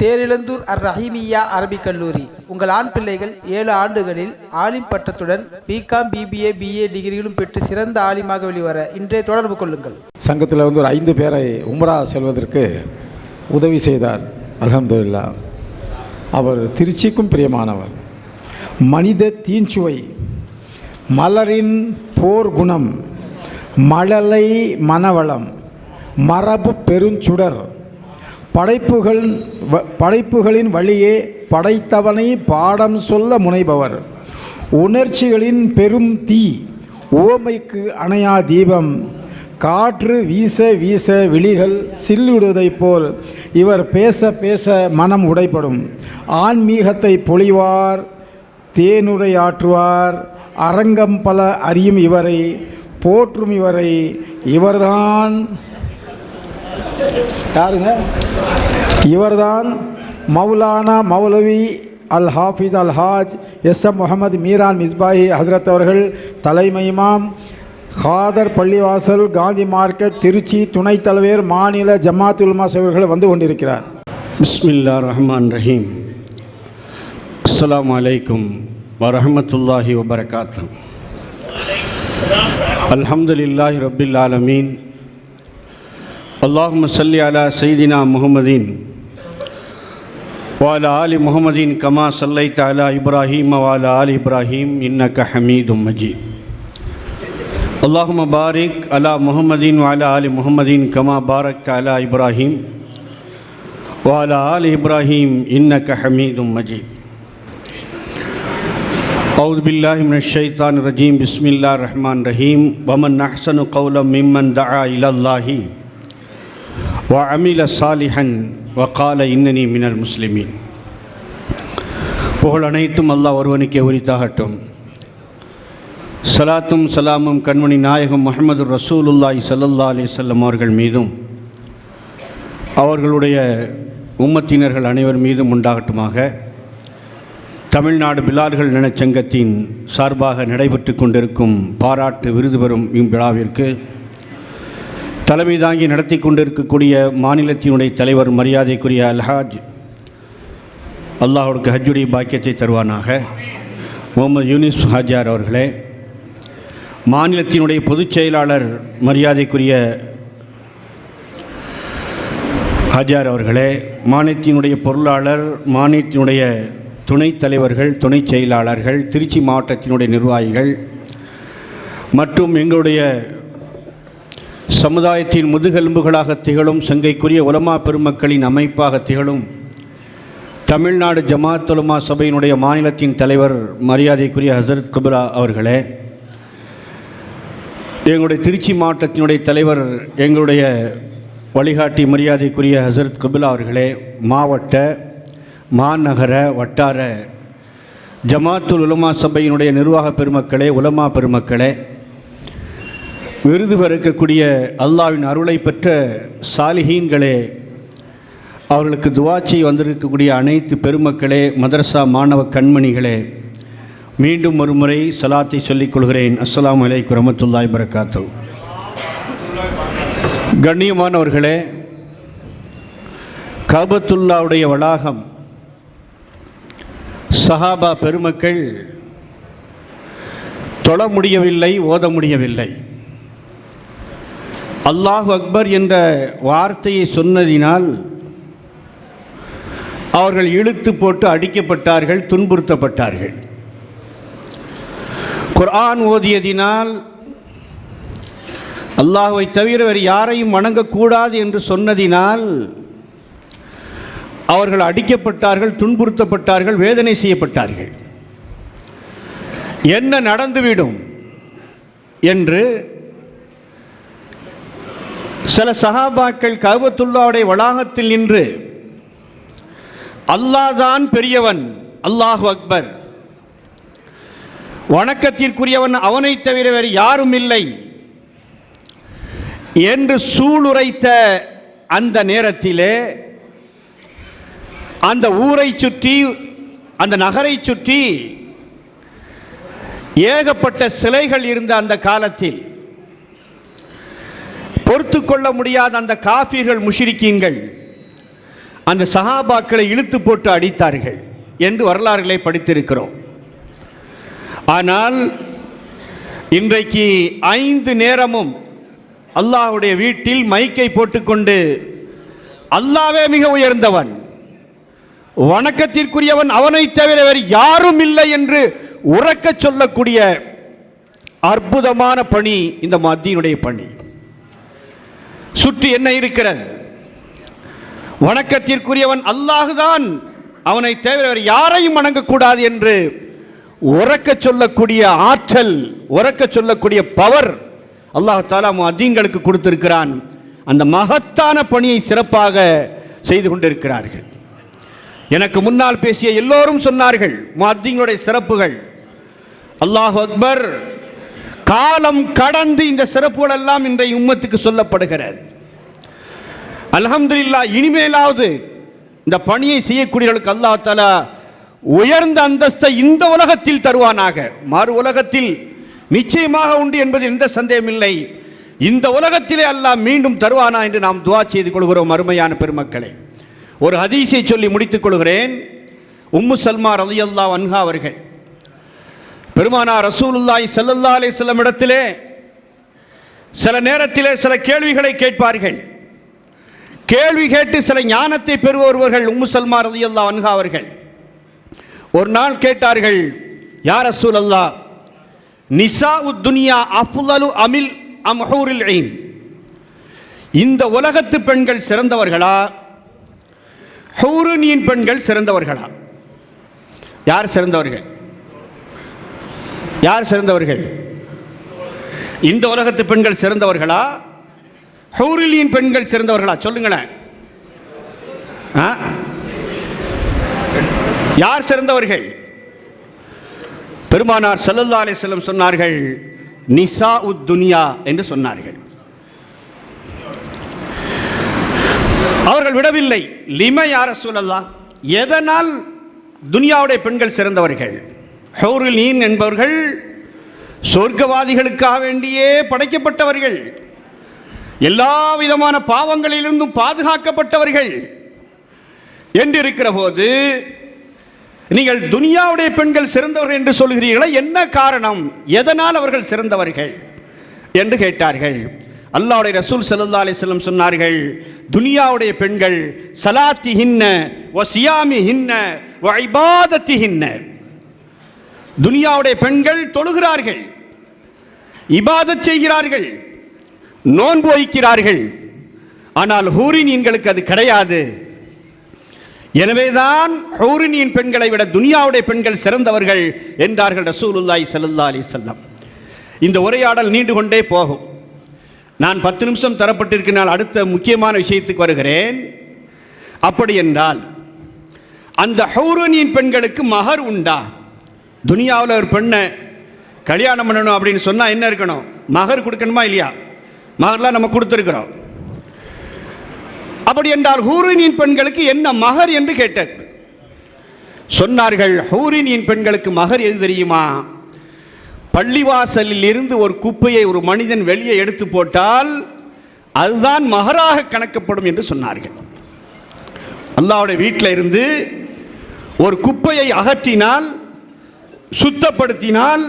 தேரிழந்தூர் அர் ரஹீமியா அரபிக் கல்லூரி. உங்கள் ஆண் பிள்ளைகள் ஏழு ஆண்டுகளில் ஆலிம் பட்டத்துடன் பிகாம் பிபிஏ பிஏ டிகிரிகளும் பெற்று சிறந்த ஆலிமாக வெளிவர இன்றே தொடர்பு கொள்ளுங்கள். சங்கத்தில் வந்து ஒரு ஐந்து பேரை உம்ரா செல்வதற்கு உதவி செய்தார். அலமதுல்லா அவர் திருச்சிக்கும் பிரியமானவர். மனித தீஞ்சுவை மலரின் போர் குணம் மழலை மனவளம் மரபு பெருஞ்சுடர் படைப்புகள் வ- படைப்புகளின் வழியே படைத்தவனை பாடம் சொல்ல முனைபவர். உணர்ச்சிகளின் பெரும் தீ ஓமைக்கு அணையா தீபம். காற்று வீச வீச விழிகள் சில்லுடுவதைப் போல் இவர் பேச பேச மனம் உடைப்படும் ஆன்மீகத்தை பொழிவார் தேனுரையாற்றுவார் அரங்கம் பல அறியும் இவரை போற்றும் இவரை. இவர்தான் யாருங்க? இவர்தான் மௌலானா மௌலவி அல் ஹாஃபிஸ் அல் ஹாஜ் எஸ் எம் முகமது மீரான் மிஸ்பாஹி ஹசரத் அவர்கள் தலைமை இமாம் ஹாதர் பள்ளிவாசல் காந்தி மார்க்கெட் திருச்சி துணைத் தலைவர் மாநில ஜமாத் உல்மாஸ் அவர்கள் வந்து கொண்டிருக்கிறார். பிஸ்மில்லா ரஹ்மான் ரஹீம். அஸ்லாம் அலைக்கும் வரஹமத்துல்லாஹி வபரகாத்து அல்ஹம்துலில்லாஹி ரபில் ஆலமீன். அல்லாஹும்ம சல்லி அலா சைதினா முகமதீன் وعلى آل محمد كما صليت على إبراهيم وعلى آل إبراهيم إنك حميد مجيد. اللهم بارك على محمد وعلى آل محمد كما باركت على إبراهيم وعلى آل إبراهيم إنك حميد مجيد. أعوذ بالله من الشيطان الرجيم. بسم الله الرحمن الرحيم. ومن أحسن قولا ممن دعا إلى الله وعمل صالحا வக்கால இன்னனி மினல் முஸ்லிமீன் புகழ் அனைத்தும் அல்லாஹ் ஒருவனுக்கே உரித்தாகட்டும். சலாத்தும் சலாமும் கண்மணி நாயகம் முகமது ரசூலுல்லாய் சல்லல்லா அலி சொல்லம் அவர்கள் மீதும் அவர்களுடைய உம்மத்தினர்கள் அனைவர் மீதும் உண்டாகட்டுமாக. தமிழ்நாடு பிலார்கள் நினச்சங்கத்தின் சார்பாக நடைபெற்று கொண்டிருக்கும் பாராட்டு விருது பெறும் இவ்விழாவிற்கு தலைமை தாங்கி நடத்தி கொண்டிருக்கக்கூடிய மாநிலத்தினுடைய தலைவர் மரியாதைக்குரிய அல்ஹாஜ். அல்லாஹ்வுக்கு ஹஜ்ஜுடைய பாக்கியத்தை தருவானாக. முகமது யூனிஸ் ஹாஜியார் அவர்களே மாநிலத்தினுடைய பொதுச் செயலாளர் மரியாதைக்குரிய ஹாஜியார் அவர்களே மாநிலத்தினுடைய பொருளாளர் மாநிலத்தினுடைய துணைத் தலைவர்கள் துணைச் செயலாளர்கள் திருச்சி மாவட்டத்தினுடைய நிர்வாகிகள் மற்றும் எங்களுடைய சமுதாயத்தின் முதுகெலும்புகளாக திகழும் சங்கைக்குரிய உலமா பெருமக்களின் அமைப்பாக திகழும் தமிழ்நாடு ஜமாத் உலமா சபையினுடைய மாநிலத்தின் தலைவர் மரியாதைக்குரிய ஹசரத் குபுரா அவர்களே எங்களுடைய திருச்சி மாவட்டத்தினுடைய தலைவர் எங்களுடைய வழிகாட்டி மரியாதைக்குரிய ஹசரத் கபிலா அவர்களே மாவட்ட மாநகர வட்டார ஜமாத்துல் உலமா சபையினுடைய நிர்வாக பெருமக்களே உலமா பெருமக்களே விருது பெறக்கக்கூடிய அல்லாவின் அருளை பெற்ற சாலிஹீன்களே அவர்களுக்கு துவாச்சி வந்திருக்கக்கூடிய அனைத்து பெருமக்களே மதரசா மாணவ கண்மணிகளே மீண்டும் ஒரு முறை சலாத்தை சொல்லிக் கொள்கிறேன். அஸ்லாம் வலைக்கு ரமத்துல்லாய் பரக்காத்து கண்ணியமானவர்களே கபத்துல்லாவுடைய வளாகம் சஹாபா பெருமக்கள் தொழ முடியவில்லை ஓத முடியவில்லை. அல்லாஹ் அக்பர் என்ற வார்த்தையை சொன்னதினால் அவர்கள் இழுத்து போட்டு அடிக்கப்பட்டார்கள் துன்புறுத்தப்பட்டார்கள். குர்ஆன் ஓதியதினால் அல்லாஹுவை தவிர வேறு யாரையும் வணங்கக்கூடாது என்று சொன்னதினால் அவர்கள் அடிக்கப்பட்டார்கள் துன்புறுத்தப்பட்டார்கள் வேதனை செய்யப்பட்டார்கள். என்ன நடந்துவிடும் என்று சில சகாபாக்கள் கபத்துல்லாவுடைய வளாகத்தில் நின்று அல்லாதான் பெரியவன் அல்லாஹு அக்பர். வணக்கத்திற்குரியவன் அவனை தவிர வேறு யாரும் இல்லை என்று சூளுரைத்த அந்த நேரத்திலே அந்த ஊரை சுற்றி அந்த நகரை சுற்றி ஏகப்பட்ட சிலைகள் இருந்த அந்த காலத்தில் பொறுத்து கொள்ள முடியாத அந்த காஃபிர்கள் முஷிரிக்கீங்கள் அந்த சஹாபாக்களை இழுத்து போட்டு அடித்தார்கள் என்று வரலாறுகளை படித்திருக்கிறோம். ஆனால் இன்றைக்கு ஐந்து நேரமும் அல்லாஹ்வுடைய வீட்டில் மைக்கை போட்டுக்கொண்டு அல்லாவே மிக உயர்ந்தவன் வணக்கத்திற்குரியவன் அவனை தவிர வேறு யாரும் இல்லை என்று உறக்கச் சொல்லக்கூடிய அற்புதமான பணி இந்த மத்தியினுடைய பணி. சுற்றி என்ன இருக்கிறது? வணக்கத்திற்குரியவன் அல்லாஹுதான். அவனை தவிர யாரையும் வணங்கக்கூடாது என்று உறக்க சொல்லக்கூடிய ஆற்றல் உறக்க சொல்லக்கூடிய பவர் அல்லாஹ் தாலா அதீன்களுக்கு கொடுத்திருக்கிறான். அந்த மகத்தான பணியை சிறப்பாக செய்து கொண்டிருக்கிறார்கள். எனக்கு முன்னால் பேசிய எல்லோரும் சொன்னார்கள் முஅத்திங்களுடைய சிறப்புகள். அல்லாஹ் அக்பர் காலம் கடந்து இந்த சிறப்புகள் எல்லாம் இன்றைய உம்மத்துக்கு சொல்லப்படுகிறது. அல்ஹம்துலில்லாஹ் இனிமேலாவது இந்த பணியை செய்யக்கூடியவர்களுக்கு அல்லா தஆலா உயர்ந்த அந்தஸ்தை இந்த உலகத்தில் தருவானாக. மறு உலகத்தில் நிச்சயமாக உண்டு என்பதில் எந்த சந்தேகமில்லை இந்த உலகத்திலே அல்லாஹ் மீண்டும் தருவானா என்று நாம் துவா செய்து கொள்கிறோம் அருமையான பெருமக்களே. ஒரு ஹதீஸை சொல்லி முடித்துக் கொள்கிறேன். உம்மு சல்மா ரலியல்லாஹு அன்ஹா அவர்கள் பெருமானா ரசூலுல்லாய் ஸல்லல்லாஹு அலைஹி வஸல்லம் இடத்திலே சில நேரத்திலே சில கேள்விகளை கேட்பார்கள். கேள்வி கேட்டு சில ஞானத்தை பெறுபவர்கள் உம்மு சல்மா அல்லா அன்ஹா அவர்கள். ஒரு நாள் கேட்டார்கள் யார் அசூல் அல்லா நிசா உத் துனியா அமில் அம்ஹூரில் இந்த உலகத்து பெண்கள் சிறந்தவர்களா? ஹூருனியின் பெண்கள் சிறந்தவர்களா? யார் சிறந்தவர்கள்? யார் சிறந்தவர்கள்? இந்த உலகத்து பெண்கள் சிறந்தவர்களா? ஹௌரிலியின் பெண்கள் சிறந்தவர்களா? சொல்லுங்களேன். ஆ? யார் சிறந்தவர்கள்? பெருமானார் ஸல்லல்லாஹு அலி செல்லம் சொன்னார்கள் நிசா உத் துனியா என்று சொன்னார்கள். அவர்கள் விடவில்லை. லிம யார சூழல்லா எதனால் துனியாவுடைய பெண்கள் சிறந்தவர்கள்? ஹௌருல் நீன் என்பவர்கள் சொர்க்கவாதிகளுக்காக வேண்டியே படைக்கப்பட்டவர்கள். எல்லா விதமான பாவங்களிலிருந்தும் பாதுகாக்கப்பட்டவர்கள் என்று இருக்கிற போது நீங்கள் துனியாவுடைய பெண்கள் சிறந்தவர்கள் என்று சொல்கிறீர்களா? என்ன காரணம்? எதனால் அவர்கள் சிறந்தவர்கள் என்று கேட்டார்கள். அல்லாவுடைய ரசூல் ஸல்லல்லாஹு அலைஹி சொன்னார்கள் துனியாவுடைய பெண்கள் சலாத்தி ஹின்ன வ சியாமி ஹின்ன வ ஐபாதத்தி ஹின்ன துனியாவுடைய பெண்கள் தொழுகிறார்கள் இபாதத் செய்கிறார்கள். நோன்பு வைக்கிறார்கள். ஆனால் ஹூரினீன்களுக்கு அது கிடையாது. எனவேதான் ஹூரினியின் பெண்களை விட துனியாவுடைய பெண்கள் சிறந்தவர்கள் என்றார்கள் ரசூலுல்லாய் சல்லா அலி செல்லம் இந்த உரையாடல் நீண்டு கொண்டே போகும். நான் பத்து நிமிஷம் தரப்பட்டிருக்கினால் அடுத்த முக்கியமான விஷயத்துக்கு வருகிறேன். அப்படி என்றால் அந்த ஹௌரனியின் பெண்களுக்கு மகர் உண்டா? துனியாவில் ஒரு பெண்ணை கல்யாணம் பண்ணணும் அப்படின்னு சொன்னால் என்ன இருக்கணும்? மகர் கொடுக்கணுமா இல்லையா? மகர்லாம் நம்ம கொடுத்துருக்குறோம். அப்படி என்றால் ஹூரினியின் பெண்களுக்கு என்ன மகர் என்று கேட்டார். சொன்னார்கள் ஹூரினியின் பெண்களுக்கு மகர் எது தெரியுமா? பள்ளிவாசலில் இருந்து ஒரு குப்பையை ஒரு மனிதன் வெளியே எடுத்து போட்டால் அதுதான் மகராக கணக்கப்படும் என்று சொன்னார்கள். அல்லாவுடைய வீட்டில் இருந்து ஒரு குப்பையை அகற்றினால் சுத்தப்படுத்தினால்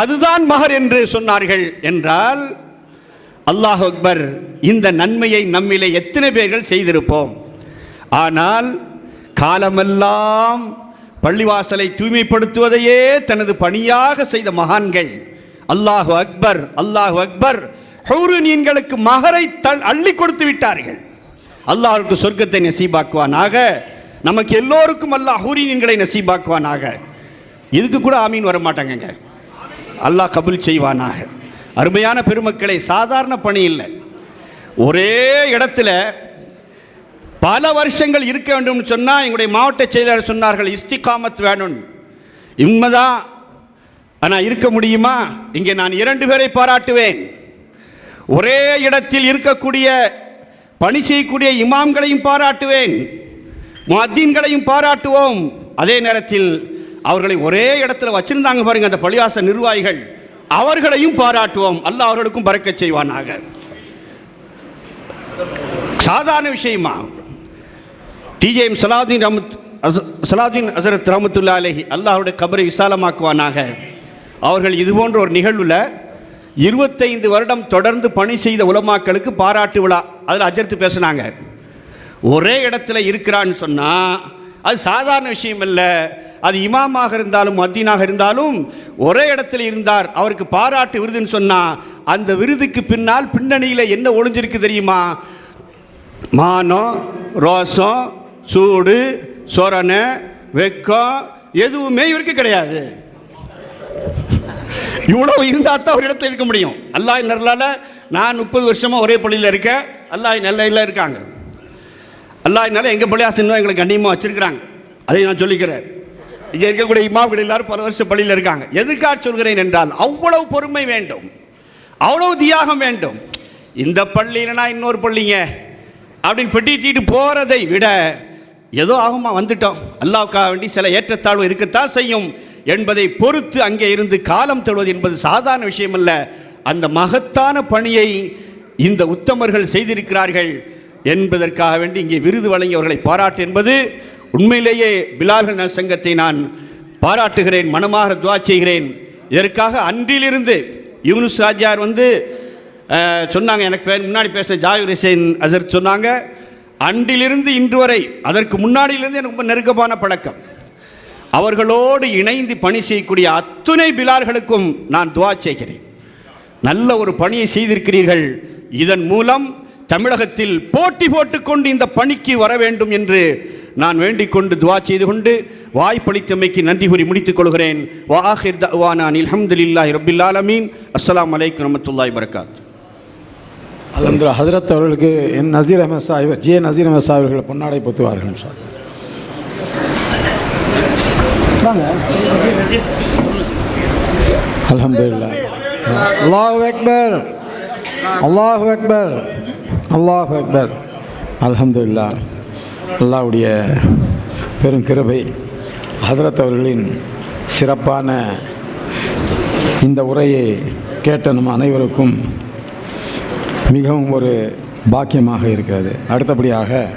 அதுதான் மகர் என்று சொன்னார்கள் என்றால் அல்லாஹ் அக்பர் இந்த நன்மையை நம்மிலே எத்தனை பேர்கள் செய்திருப்போம்? ஆனால் காலமெல்லாம் பள்ளிவாசலை தூய்மைப்படுத்துவதையே தனது பணியாக செய்த மகான்கள் அல்லாஹு அக்பர் அல்லாஹு அக்பர் ஹௌருனியன்களுக்கு மகரை த அள்ளி கொடுத்து விட்டார்கள். அல்லாஹுக்கு சொர்க்கத்தை நசீபாக்குவானாக நமக்கு எல்லோருக்கும் அல்லாஹ் ஹூரியன்களை நசீபாக்குவானாக. இதுக்கு கூட ஆமீன் வர மாட்டாங்கங்க அல்லாஹ் கபூல் செய்வானாக. அருமையான பெருமக்களை சாதாரண பணி இல்லை. ஒரே இடத்துல பல வருஷங்கள் இருக்க வேண்டும்னு சொன்னால் எங்களுடைய மாவட்ட செயலாளர் சொன்னார்கள் இஸ்திகாமத் வேணும். உண்மைதான். ஆனால் இருக்க முடியுமா? இங்கே நான் இரண்டு பேரை பாராட்டுவேன். ஒரே இடத்தில் இருக்கக்கூடிய பணி செய்யக்கூடிய இமாம்களையும் பாராட்டுவேன். மதீன்களையும் பாராட்டுவோம். அதே நேரத்தில் அவர்களை ஒரே இடத்துல வச்சிருந்தாங்க பாருங்க அந்த பள்ளிவாச நிர்வாகிகள். அவர்களையும் பாராட்டுவோம். அல்லாஹ் அவர்களுக்கும் பறக்கச் செய்வானாக. சாதாரண விஷயமா? டிஜேஎம் சலாதீன் ரமத் அஸ்- சலாதீன் ஹசரத் ரமத்துல்லா அலஹி அல்லாஹருடைய கபரை விசாலமாக்குவானாக. அவர்கள் இது போன்ற ஒரு நிகழ்வில் இருபத்தைந்து வருடம் தொடர்ந்து பணி செய்த உலமாக்களுக்கு பாராட்டு விழா. அதில் அஜர்த்து பேசுனாங்க. ஒரே இடத்துல இருக்கிறான்னு சொன்னால் அது சாதாரண விஷயம் அல்ல. அது இமாமாக இருந்தாலும் மத்தீனாக இருந்தாலும் ஒரே இடத்துல இருந்தார் அவருக்கு பாராட்டு விருதுன்னு சொன்னால் அந்த விருதுக்கு பின்னால் பின்னணியில் என்ன ஒளிஞ்சிருக்கு தெரியுமா? மானம் ரோசம் சூடு சொரணை வெக்கம் எதுவுமே இவருக்கு கிடையாது. இவ்வளவு இருந்தால் தான் ஒரு இடத்துல இருக்க முடியும். அல்லாஹ் நல்லால நான் முப்பது வருஷமாக ஒரே பள்ளியில் இருக்கேன். அல்லாஹ் நல்ல இருக்காங்க. அல்லாஹ்னால எங்கள் பள்ளியாசன் எங்களுக்கு கண்ணியமாக வச்சிருக்கிறாங்க. அதை நான் சொல்லிக்கிறேன். இங்கே இருக்கக்கூடிய இமாம்கள் எல்லாரும் பல வருஷம் பள்ளியில் இருக்காங்க. எதுக்காக சொல்கிறேன் என்றால் அவ்வளவு பொறுமை வேண்டும். அவ்வளவு தியாகம் வேண்டும். இந்த பள்ளியிலனா இன்னொரு பள்ளிங்க அப்படின்னு பெட்டித்திட்டு போகிறதை விட ஏதோ ஆகுமா வந்துட்டோம். அல்லாவுக்காக வேண்டி சில ஏற்றத்தாழ்வு இருக்கத்தான் செய்யும் என்பதை பொறுத்து அங்கே இருந்து காலம் தொழுவது என்பது சாதாரண விஷயம் அல்ல அந்த மகத்தான பணியை இந்த உத்தமர்கள் செய்திருக்கிறார்கள் என்பதற்காக வேண்டி இங்கே விருது வழங்கியவர்களை பாராட்டு என்பது உண்மையிலேயே பிலால்கள் நல சங்கத்தை நான் பாராட்டுகிறேன் மனமாக துவா செய்கிறேன். இதற்காக அன்றிலிருந்து யூனுஸ் ராஜார் வந்து சொன்னாங்க எனக்கு பே- முன்னாடி பேச ஜாகிர் ஹுசேன் அசர் சொன்னாங்க அன்றிலிருந்து இன்று வரை அதற்கு முன்னாடியிலிருந்து எனக்கு ரொம்ப நெருக்கமான பழக்கம். அவர்களோடு இணைந்து பணி செய்யக்கூடிய அத்துணை பிலால்களுக்கும் நான் துவா செய்கிறேன். நல்ல ஒரு பணியை செய்திருக்கிறீர்கள். இதன் மூலம் தமிழகத்தில் போட்டி போட்டுக்கொண்டு இந்த பணிக்கு வர வேண்டும் என்று நான் வேண்டிக் கொண்டு துவா செய்து கொண்டு வாய்ப்பளித்தமைக்கு நன்றி கூறி முடித்துக் கொள்கிறேன். வாஹிர் தவானான் அல்ஹம்துலில்லாஹி ரப்பில் ஆலமீன். அஸ்ஸலாமு அலைக்கும் வரமத்துல்லாஹி வரகாத் அலமதுல்லா ஹஜரத் அவர்களுக்கு என் நசீர் அஹமத் சாஹிப் ஜே நசீர் அஹமத் சாஹிப் அவர்கள் பொன்னாடை பொத்துவார்கள் இன்ஷா அல்லாஹ். அல்ஹம்துலில்லாஹ் அல்லாஹு அக்பர். அல்லாஹு அக்பர். அல்லாஹு அக்பர். அல்ஹம்துலில்லாஹ் அல்லாவுடைய பெரும் கிருபை ஹதரத் அவர்களின் சிறப்பான இந்த உரையை கேட்ட நம் அனைவருக்கும் மிகவும் ஒரு பாக்கியமாக இருக்கிறது. அடுத்தபடியாக